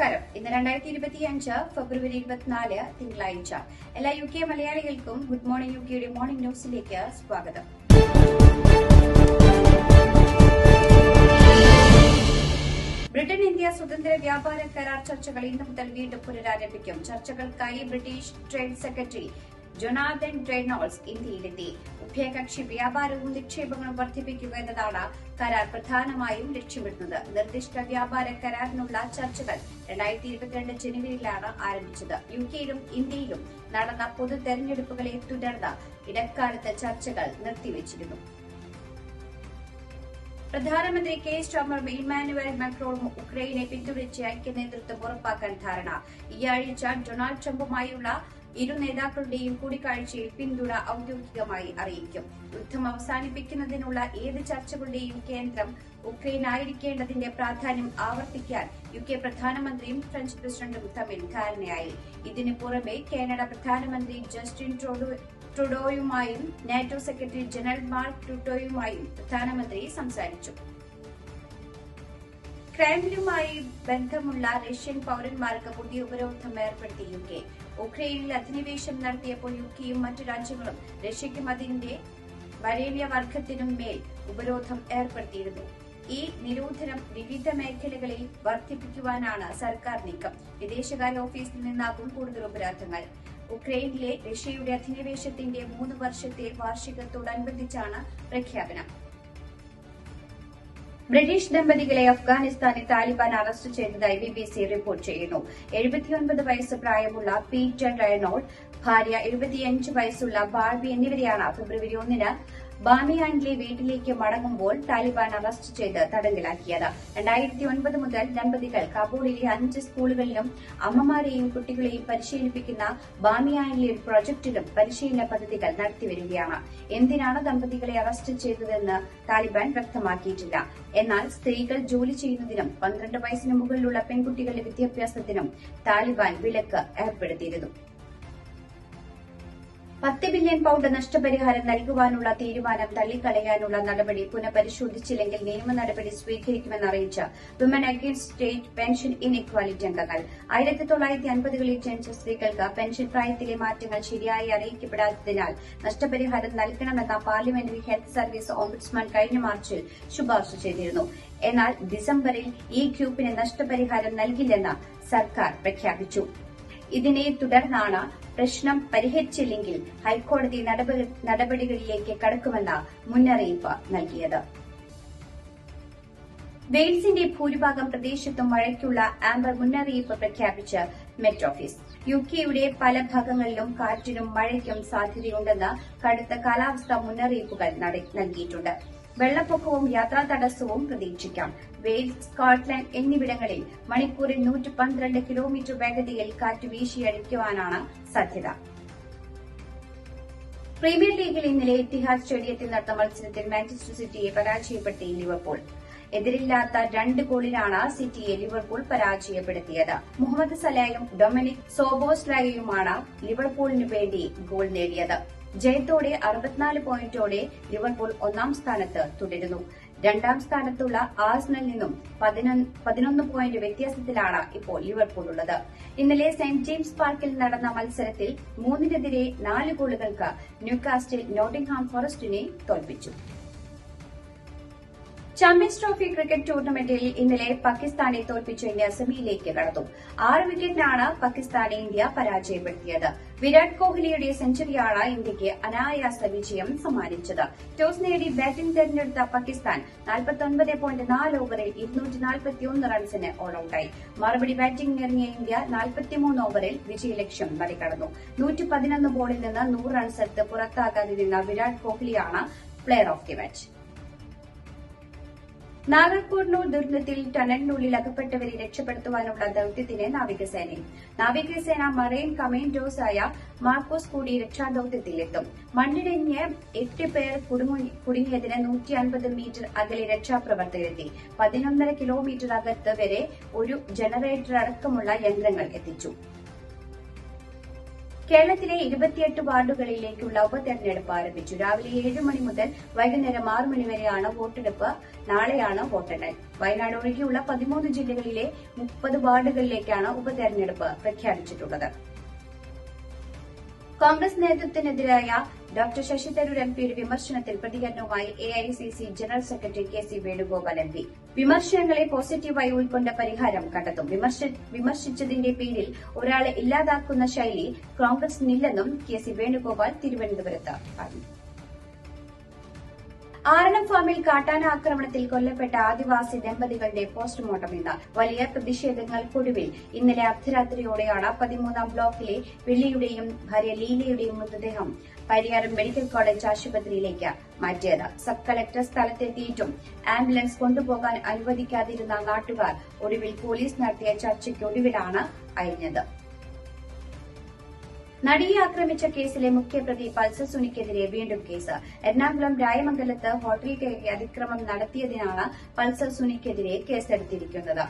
നമസ്കാരം. ഇന്ന് രണ്ടായിരത്തി ഇരുപത്തി അഞ്ച് ഫെബ്രുവരി ഇരുപത്തിനാല് തിങ്കളാഴ്ച. എല്ലാ യു കെ മലയാളികൾക്കും ഗുഡ് മോർണിംഗ് യു കെയുടെ മോർണിംഗ് ന്യൂസിലേക്ക് സ്വാഗതം. ബ്രിട്ടൻ ഇന്ത്യ സ്വതന്ത്ര വ്യാപാര കരാർ ചർച്ചകൾ ഇന്നു മുതൽ വീണ്ടും പുനരാരംഭിക്കും. ചർച്ചകൾക്കായി British trade secretary Jonathan Reynolds ഇന്ത്യയിലെത്തി. ഉഭയകക്ഷി വ്യാപാരവും നിക്ഷേപങ്ങളും വർദ്ധിപ്പിക്കുക എന്നതാണ് കരാർ പ്രധാനമായും ലക്ഷ്യമിടുന്നത്. നിർദ്ദിഷ്ട വ്യാപാര കരാറിനുള്ള ചർച്ചകൾ രണ്ടായിരത്തി ഇരുപത്തിരണ്ട് ജനുവരിയിലാണ് ആരംഭിച്ചത്. യു കെയിലും ഇന്ത്യയിലും നടന്ന പൊതു തെരഞ്ഞെടുപ്പുകളെ തുടർന്ന് ഇടക്കാലത്ത് ചർച്ചകൾ നിർത്തിവച്ചിരുന്നു. പ്രധാനമന്ത്രി കെ സ്റ്റാമർ ഇമ്മാനുവൽ മാക്രോണും ഉക്രൈനെ പിന്തുണച്ച് ഐക്യ നേതൃത്വം ഉറപ്പാക്കാൻ ധാരണ. ഈയാഴ്ച ഡൊണാൾഡ് ട്രംപുമായുള്ള ഇരു നേതാക്കളുടെയും കൂടിക്കാഴ്ചയിൽ പിന്തുണ ഔദ്യോഗികമായി അറിയിക്കും. യുദ്ധം അവസാനിപ്പിക്കുന്നതിനുള്ള ഏത് ചർച്ചകളുടെയും കേന്ദ്രം ഉക്രൈൻ ആയിരിക്കേണ്ടതിന്റെ പ്രാധാന്യം ആവർത്തിക്കാൻ യു കെ പ്രധാനമന്ത്രിയും ഫ്രഞ്ച് പ്രസിഡന്റും തമ്മിൽ ധാരണയായി. ഇതിനു പുറമെ കാനഡ പ്രധാനമന്ത്രി ജസ്റ്റിൻ ട്രൂഡോ ട്രുഡോയുമായും നാറ്റോ സെക്രട്ടറി ജനറൽ മാർക്ക് ടുട്ടോയുമായും പ്രധാനമന്ത്രി സംസാരിച്ചു. ക്രൈമിലുമായി ബന്ധമുള്ള റഷ്യൻ പൌരന്മാർക്ക് പുതിയ ഉപരോധം ഏർപ്പെടുത്തി യു കെ. ഉക്രൈനിൽ അധിനിവേശം നടത്തിയപ്പോൾ യു മറ്റു രാജ്യങ്ങളും റഷ്യയ്ക്കും അതിന്റെ വരേണ്യ വർഗത്തിനും മേൽ ഉപരോധം ഏർപ്പെടുത്തിയിരുന്നു. ഈ നിരോധനം വിവിധ മേഖലകളിൽ വർദ്ധിപ്പിക്കുവാനാണ് സർക്കാർ നീക്കം. വിദേശകാര്യ ഓഫീസിൽ നിന്നാകും കൂടുതൽ ഉപരാധങ്ങൾ ഉക്രൈനിലെ റഷ്യയുടെ അധിനിവേശത്തിന്റെ മൂന്ന് വർഷത്തെ വാർഷികത്തോടനുബന്ധിച്ചാണ് പ്രഖ്യാപനം. ബ്രിട്ടീഷ് ദമ്പതികളെ അഫ്ഗാനിസ്ഥാനിൽ താലിബാൻ അറസ്റ്റ് ചെയ്തതായി ബി ബി സി റിപ്പോർട്ട് ചെയ്യുന്നു. എഴുപത്തിയൊൻപത് വയസ്സ് പ്രായമുള്ള പീറ്റർ റയനോൾ ഭാര്യ എഴുപത്തിയഞ്ച് വയസ്സുള്ള ബാർബി എന്നിവരെയാണ് ഫെബ്രുവരി ഒന്നിന് ബാമിയാനിലെ വീട്ടിലേക്ക് മടങ്ങുമ്പോൾ താലിബാൻ അറസ്റ്റ് ചെയ്ത് തടങ്കലാക്കിയത്. രണ്ടായിരത്തി ഒൻപത് മുതൽ ദമ്പതികൾ കാബൂളിലെ അഞ്ച് സ്കൂളുകളിലും അമ്മമാരെയും കുട്ടികളെയും പരിശീലിപ്പിക്കുന്ന ബാമിയാനിലെ ഒരു പ്രൊജക്ടിലും പരിശീലന പദ്ധതികൾ നടത്തിവരികയാണ് എന്തിനാണ് ദമ്പതികളെ അറസ്റ്റ് ചെയ്തതെന്ന് താലിബാൻ വ്യക്തമാക്കിയിട്ടില്ല. എന്നാൽ സ്ത്രീകൾ ജോലി ചെയ്യുന്നതിനും പന്ത്രണ്ട് വയസ്സിന് മുകളിലുള്ള പെൺകുട്ടികളുടെ വിദ്യാഭ്യാസത്തിനും താലിബാൻ വിലക്ക് ഏർപ്പെടുത്തിയിരുന്നു. പത്ത് ബില്യൺ പൌണ്ട് നഷ്ടപരിഹാരം നൽകുവാനുള്ള തീരുമാനം തള്ളിക്കളയാനുള്ള നടപടി പുനഃപരിശോധിച്ചില്ലെങ്കിൽ നിയമ നടപടി സ്വീകരിക്കുമെന്ന് അറിയിച്ച women against state pension inequality അംഗങ്ങൾ. ആയിരത്തി തൊള്ളായിരത്തി അൻപതുകളിൽ ജനിച്ച സ്ത്രീകൾക്ക് പെൻഷൻ പ്രായത്തിലെ മാറ്റങ്ങൾ ശരിയായി അറിയിക്കപ്പെടാത്തതിനാൽ നഷ്ടപരിഹാരം നൽകണമെന്ന പാർലമെന്ററി ഹെൽത്ത് സർവീസ് ഓംബുഡ്സ്മാൻ കഴിഞ്ഞ മാർച്ചിൽ ശുപാർശ ചെയ്തിരുന്നു. എന്നാൽ ഡിസംബറിൽ ഈ ഗ്രൂപ്പിന് നഷ്ടപരിഹാരം നൽകില്ലെന്ന് സർക്കാർ പ്രഖ്യാപിച്ചു. ഇതിനെ തുടർന്നാണ് പ്രശ്നം പരിഹരിച്ചില്ലെങ്കിൽ ഹൈക്കോടതി നടപടി- നടപടികളിലേക്ക് കടക്കുമെന്ന മുന്നറിയിപ്പ് നൽകിയത്. വെയിൽസിന്റെ ഭൂരിഭാഗം പ്രദേശത്തും മഴയ്ക്കുള്ള ആംബർ മുന്നറിയിപ്പ് പ്രഖ്യാപിച്ച് മെറ്റ് ഓഫീസ്. യു കെയുടെ പല ഭാഗങ്ങളിലും കാറ്റിനും മഴയ്ക്കും സാധ്യതയുണ്ടെന്ന് കടുത്ത കാലാവസ്ഥാ മുന്നറിയിപ്പുകൾ നൽകിയിട്ടുണ്ട്. വെള്ളപ്പൊക്കവും യാത്രാ തടസ്സവും പ്രതീക്ഷിക്കാം. വെയിൽസ് സ്കോട്ട്ലൻഡ് എന്നിവിടങ്ങളിൽ മണിക്കൂറിൽ നൂറ്റി പന്ത്രണ്ട് കിലോമീറ്റർ വേഗതയിൽ കാറ്റ് വീശിയടിക്കുവാനാണ് സാധ്യത. പ്രീമിയർ ലീഗിൽ ഇന്നലെ ഇത്തിഹാസ് സ്റ്റേഡിയത്തിൽ നടന്ന മത്സരത്തിൽ മാഞ്ചസ്റ്റർ സിറ്റിയെ പരാജയപ്പെടുത്തി ലിവർപൂൾ. എതിരില്ലാത്ത രണ്ട് ഗോളിനാണ് സിറ്റിയെ ലിവർപൂൾ പരാജയപ്പെടുത്തിയത്. മുഹമ്മദ് സലായും ഡൊമിനിക് സോബോസ്ലായയുമാണ് ലിവർപൂളിന് വേണ്ടി ഗോൾ നേടിയത്. ജയത്തോടെ അറുപത്തിനാല് പോയിന്റോടെ ലിവർപൂൾ ഒന്നാം സ്ഥാനത്ത് തുടരുന്നു. രണ്ടാം സ്ഥാനത്തുള്ള ആഴ്സണലിൽ നിന്നും പതിനൊന്ന് പോയിന്റ് വ്യത്യാസത്തിലാണ് ഇപ്പോൾ ലിവർപൂൾ ഉള്ളത്. ഇന്നലെ സെന്റ് ജെയിംസ് പാർക്കിൽ നടന്ന മത്സരത്തിൽ മൂന്നിനെതിരെ നാല് ഗോളുകൾക്ക് ന്യൂകാസ്റ്റിൽ നോട്ടിംഗ്ഹാം ഫോറസ്റ്റിനെ തോൽപ്പിച്ചു. ചാമ്പ്യൻസ് ട്രോഫി ക്രിക്കറ്റ് ടൂർണമെന്റിൽ ഇന്നലെ പാകിസ്ഥാനെ തോൽപ്പിച്ച് ഇന്ത്യ സെമിയിലേക്ക് കടന്നു. ആറ് വിക്കറ്റിനാണ് പാകിസ്ഥാനെ ഇന്ത്യ പരാജയപ്പെടുത്തിയത്. വിരാട് കോഹ്ലിയുടെ സെഞ്ചുറിയാണ് ഇന്ത്യയ്ക്ക് അനായാസ വിജയം സമ്മാനിച്ചത്. ടോസ് നേടി ബാറ്റിംഗ് തെരഞ്ഞെടുത്ത പാകിസ്ഥാൻ നാൽപ്പത്തൊൻപത് പോയിന്റ് നാല് ഓവറിൽ ഇരുന്നൂറ്റി നാൽപ്പത്തിയൊന്ന് റൺസിന് ഓൾഔട്ടായി. മറുപടി ബാറ്റിംഗ് ബാറ്റിംഗിനിറങ്ങിയ ഇന്ത്യ നാൽപ്പത്തിമൂന്ന് ഓവറിൽ വിജയലക്ഷ്യം മറികടന്നു. നൂറ്റി പതിനൊന്ന് ബോളിൽ നിന്ന് നൂറ് റൺസ് എടുത്ത് പുറത്താകാതിരുന്ന വിരാട് കോഹ്ലിയാണ് പ്ലെയർ ഓഫ് ദി മാച്ച്. നാഗർകോട്നൂർ ദുരന്തത്തിൽ ടണലിനുള്ളിൽ അകപ്പെട്ടവരെ രക്ഷപ്പെടുത്തുവാനുള്ള ദൌത്യത്തിന് നാവികസേനയും നാവികസേന മറൈൻ കമാൻഡോസായ മാർക്കോസ് കൂടി രക്ഷാദൌത്യത്തിലെത്തും. മണ്ണിടിഞ്ഞ് എട്ട് പേർ കുടുങ്ങി- കുടുങ്ങിയതിന് നൂറ്റി അൻപത് മീറ്റർ അകലെ രക്ഷാപ്രവർത്തകരെത്തി. പതിനൊന്നര കിലോമീറ്റർ അകത്ത് വരെ ഒരു ജനറേറ്റർ അടക്കമുള്ള യന്ത്രങ്ങൾ എത്തിച്ചു. കേരളത്തിലെ ഇരുപത്തിയെട്ട് വാർഡുകളിലേക്കുള്ള ഉപതെരഞ്ഞെടുപ്പ് ആരംഭിച്ചു. രാവിലെ ഏഴ് മണി മുതൽ വൈകുന്നേരം ആറ് മണി വരെയാണ് വോട്ടെടുപ്പ്. നാളെയാണ് വോട്ടെണ്ണൽ. വയനാട് ഒഴികെയുള്ള പതിമൂന്ന് ജില്ലകളിലെ മുപ്പത് വാർഡുകളിലേക്കാണ് ഉപതെരഞ്ഞെടുപ്പ് പ്രഖ്യാപിച്ചിട്ടുള്ളത്. കോൺഗ്രസ് നേതൃത്വത്തിനെതിരായ ഡോക്ടർ ശശി തരൂർ എംപിയുടെ വിമർശനത്തിൽ പ്രതികരണവുമായി A general secretary K C Venugopal M P. വിമർശനങ്ങളെ പോസിറ്റീവായി ഉൾക്കൊണ്ട പരിഹാരം കണ്ടെത്തും. വിമർശ- വിമർശിച്ചതിന്റെ പേരിൽ ഒരാളെ ഇല്ലാതാക്കുന്ന ശൈലി കോൺഗ്രസിനില്ലെന്നും കെ സി വേണുഗോപാൽ തിരുവനന്തപുരത്ത് പറഞ്ഞു. ആരണം ഫാമിൽ കാട്ടാന ആക്രമണത്തിൽ കൊല്ലപ്പെട്ട ആദിവാസി ദമ്പതികളുടെ പോസ്റ്റ്മോർട്ടം ഇന്ന്. വലിയ പ്രതിഷേധങ്ങൾക്കൊടുവിൽ ഇന്നലെ അർദ്ധരാത്രിയോടെയാണ് പതിമൂന്നാം ബ്ലോക്കിലെ വെള്ളിയുടെയും ഭാര്യ ലീലയുടെയും മൃതദേഹം പരിയാരം മെഡിക്കൽ കോളേജ് ആശുപത്രിയിലേക്ക് മാറ്റിയത്. സബ് കളക്ടർ സ്ഥലത്തെത്തിയിട്ടും ആംബുലൻസ് കൊണ്ടുപോകാൻ അനുവദിക്കാതിരുന്ന നാട്ടുകാർ ഒടുവിൽ പോലീസ് നടത്തിയ ചർച്ചയ്ക്കൊടുവിലാണ് അയഞ്ഞത്. നടിയെ ആക്രമിച്ച കേസിലെ മുഖ്യപ്രതി പൾസർ സുനിക്കെതിരെ വീണ്ടും കേസ്. എറണാകുളം രായമംഗലത്ത് ഹോട്ടലിൽ കയറി അതിക്രമം നടത്തിയതിനാണ് പൾസർ സുനിക്കെതിരെ കേസെടുത്തിരിക്കുന്നത്.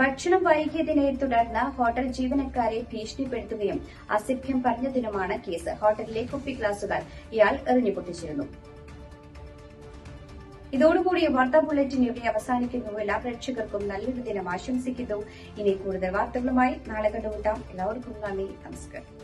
ഭക്ഷണം വൈകിയതിനെ തുടർന്ന് ഹോട്ടൽ ജീവനക്കാരെ ഭീഷണിപ്പെടുത്തുകയും അസഭ്യം പറഞ്ഞതിനുമാണ് കേസ്. ഹോട്ടലിലെ കുപ്പി ഗ്ലാസുകൾ ഇയാൾ എറിഞ്ഞുപൊട്ടിച്ചിരുന്നു. ഇതോടുകൂടി വാർത്താ ബുള്ളറ്റിൻ ഇവിടെ അവസാനിക്കുന്നു. എല്ലാ പ്രേക്ഷകർക്കും നല്ലൊരു ദിനം ആശംസിക്കുന്നു. ഇനി കൂടുതൽ വാർത്തകളുമായി നാളെ കണ്ടുകൂട്ടാം എല്ലാവർക്കും നന്ദി. നമസ്കാരം.